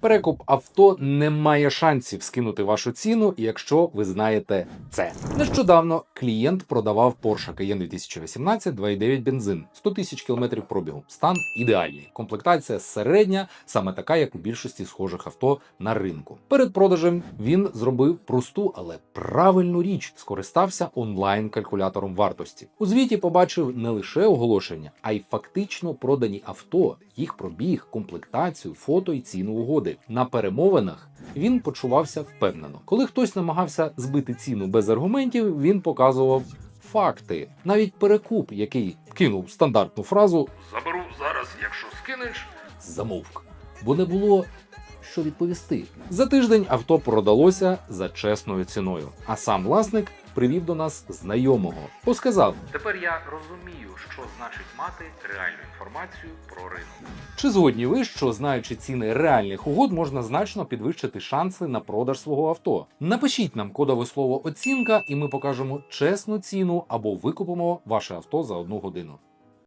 Перекуп авто не має шансів скинути вашу ціну, якщо ви знаєте це. Нещодавно клієнт продавав Porsche Cayenne 2018 2.9 бензин, 100 тисяч кілометрів пробігу. Стан ідеальний. Комплектація середня, саме така, як у більшості схожих авто на ринку. Перед продажем він зробив просту, але правильну річ, скористався онлайн-калькулятором вартості. У звіті побачив не лише оголошення, а й фактично продані авто, їх пробіг, комплектацію, фото і ціну угоди. На перемовинах він почувався впевнено. Коли хтось намагався збити ціну без аргументів, він показував факти. Навіть перекуп, який кинув стандартну фразу Заберу зараз, якщо скинеш. замовк, бо не було що відповісти. За тиждень авто продалося за чесною ціною, а сам власник привів до нас знайомого, посказав, Тепер я розумію, що значить мати реальну інформацію про ринок. Чи згодні ви, що знаючи ціни реальних угод, можна значно підвищити шанси на продаж свого авто? Напишіть нам кодове слово оцінка, і ми покажемо чесну ціну або викупимо ваше авто за одну годину.